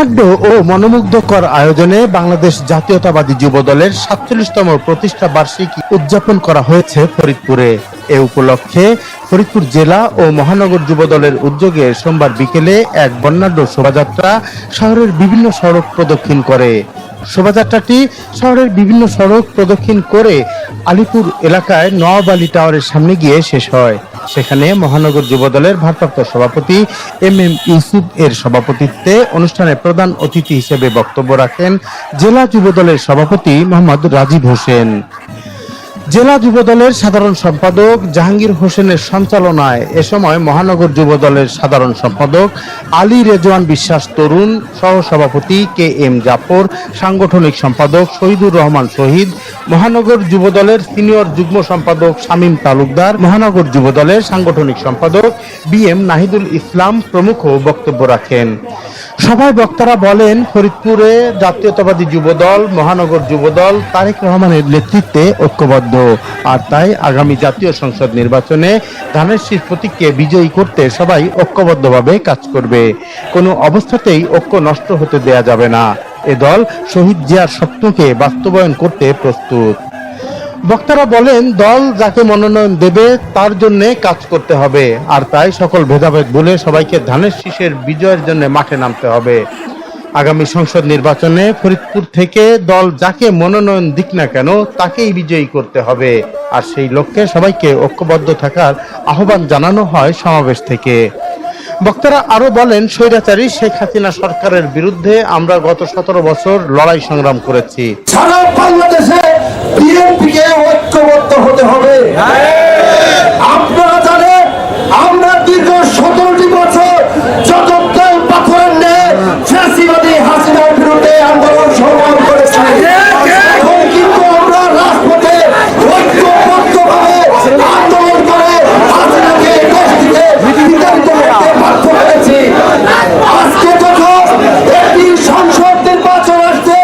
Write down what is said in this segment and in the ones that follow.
বর্ণাঢ্য ও মনোমুগ্ধকর আয়োজনে বাংলাদেশ জাতীয়তাবাদী যুব দলের সাতচল্লিশতম প্রতিষ্ঠা বার্ষিকী উদযাপন করা হয়েছে ফরিদপুরে। এ উপলক্ষে ফরিদপুর জেলা ও মহানগর যুব দলের উদ্যোগে সোমবার বিকেলে এক বর্ণাঢ্য শোভাযাত্রা শহরের বিভিন্ন সড়ক প্রদক্ষিণ করে। শোভাযাত্রাটি শহরের বিভিন্ন সড়ক প্রদক্ষিণ করে আলিপুর এলাকায় নওয়াব আলী টাওয়ারের সামনে গিয়ে শেষ হয়। সেখানে মহানগর যুবদলের ভারপ্রাপ্ত সভাপতি এম এম ইউসুফ এর সভাপতিত্বে অনুষ্ঠানে প্রধান অতিথি হিসেবে বক্তব্য রাখেন জেলা যুবদলের সভাপতি মোহাম্মদ রাজীব হোসেন। জেলা যুব দলের সাধারণ সম্পাদক জাহাঙ্গীর হোসেনের সঞ্চালনায় এ সময় মহানগর যুব দলের সাধারণ সম্পাদক আলী রেজওয়ান বিশ্বাস তরুণ সহ সভাপতি কে এম জাফর, সাংগঠনিক সম্পাদক শহীদুর রহমান শহীদ, মহানগর যুব দলের সিনিয়র যুগ্ম সম্পাদক শামীম তালুকদার, মহানগর যুব দলের সাংগঠনিক সম্পাদক বি এম নাহিদুল ইসলাম প্রমুখ বক্তব্য রাখেন। সভায় বক্তারা বলেন, ফরিদপুরে জাতীয়তাবাদী যুবদল, মহানগর যুবদল তারেক রহমানের নেতৃত্বে ঐক্যবদ্ধ। আর তাই আগামী জাতীয় সংসদ নির্বাচনে ধানের শীষ প্রতীককে বিজয়ী করতে সবাই ঐক্যবদ্ধভাবে কাজ করবে। কোনো অবস্থাতেই ঐক্য নষ্ট হতে দেয়া যাবে না। এ দল শহীদ জিয়ার স্বপ্নকে বাস্তবায়ন করতে প্রস্তুত। বক্তারা বলেন, দল যাকে মনোনয়ন দেবে, তার জন্য কাজ করতে হবে। আর তাই সকল ভেদাভেদ বলে সবাইকে ধানের শীষের বিজয়ের জন্য মাঠে নামতে হবে। আগামী সংসদ নির্বাচনে ফরিদপুর থেকে দল যাকে মনোনয়ন দিক না কেন, তাকেই বিজয়ী করতে হবে। আর সেই লক্ষ্যে সবাইকে ঐক্যবদ্ধ থাকার আহ্বান জানানো হয় সমাবেশ থেকে। বক্তারা আরও বলেন, স্বৈরাচারী শেখ হাসিনা সরকারের বিরুদ্ধে আমরা গত সতেরো বছর লড়াই সংগ্রাম করেছি। বিএনপিকে ঐক্যবদ্ধ হতে হবে আপনারা জানেন আমরা দীর্ঘ সতেরোটি বছর যত তেল পাথর নিয়ে ফ্যাসিবাদী হাসিনার বিরুদ্ধে আন্দোলন সংগ্রাম করেছি এখন কিন্তু আমরা রাজপথে ঐক্যবদ্ধভাবে আন্দোলন করে হাসিনাকে দেশ থেকে বিতাড়িত করতে বাধ্য হয়েছি আজকে যখন একটি সংসদ নির্বাচন আসছে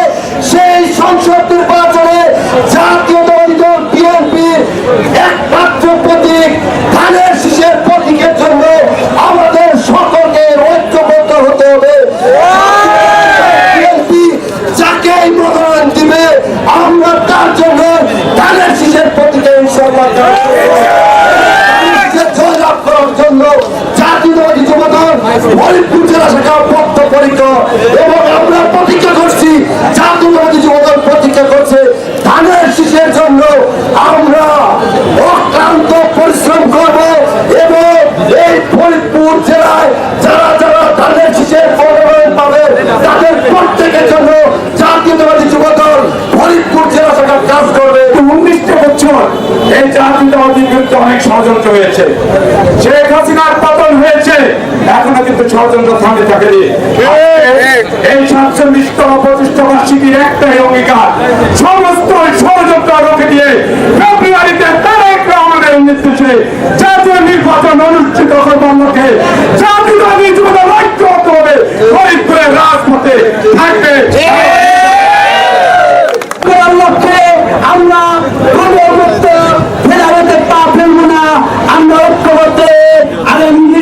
সেই সংসদ নির্বাচনে জাতীয় দল বিএনপির একমাত্র প্রতীক ধানের শীষের প্রতীকের জন্য আমাদের সকলকে ঐক্যবদ্ধ হতে হবে বিএনপি যাকে মনোনয়ন দিবে আমরা তার জন্য ধানের শীষের প্রতীকে ইনশাআল্লাহ কাজ করব। জয়লাভ করার জন্য জাতীয়তাবাদী যুবদল ফরিদপুর জেলা শাখা বদ্ধপরিকর এবং আমরা প্রতিজ্ঞা করছি জাতীয়তাবাদী যুবদল প্রতিজ্ঞা করছে, ধানের শীষের জন্য আমরা অক্লান্ত পরিশ্রম করব এবং এই ফরিদপুর জেলায় যারা যারা ধানের শীষের মনোনয়ন পাবে, তাদের প্রত্যেকের জন্য জাতীয়তাবাদী যুবদল ফরিদপুর জেলা শাখা কাজ করবে। উনিশটা বছর এই জাতীয়তাবাদীর বিরুদ্ধে অনেক ষড়যন্ত্র হয়েছে। শেখ হাসিনার পতন হয়েছে, এখনও কিন্তু ষড়যন্ত্র থামে থাকেনি। এই সাতচল্লিশতম প্রতিষ্ঠা বার্ষিকীর একটাই অঙ্গীকার। সমস্ত ষড়যন্ত্র রোখে দিয়ে ফেব্রুয়ারিতে তারেক রহমানের নির্দেশে জাতীয় নির্বাচন অনুষ্ঠিত করবার লক্ষ্যে জাতীয়তাবাদী যুবদল ঐক্য হতে হবে ফরিদপুরের রাজপথে থাকবে। লক্ষ্যে আমরা আমরা ঐক্যবদ্ধ আগামী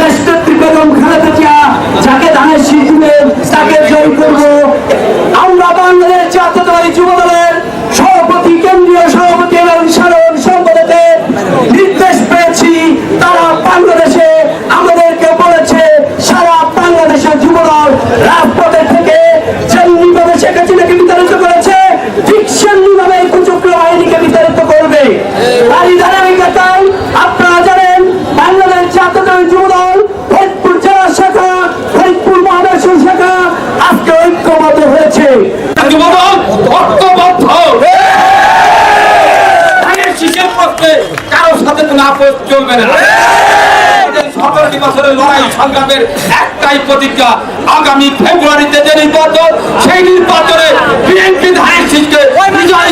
রাষ্ট্রপতি বেগম খালেদা জিয়া যাকে ধানের শীত তাকে জয় করব। আমরা বাংলাদেশ জাতীয়তাবাদী যুব কারও সাথে কোনো আপোষ চলবে লড়াই সংগ্রামের একটাই প্রতিজ্ঞা, আগামী ফেব্রুয়ারিতে যে নির্বাচন, সেই নির্বাচনে বিএনপি ধানের শীষকে বিজয়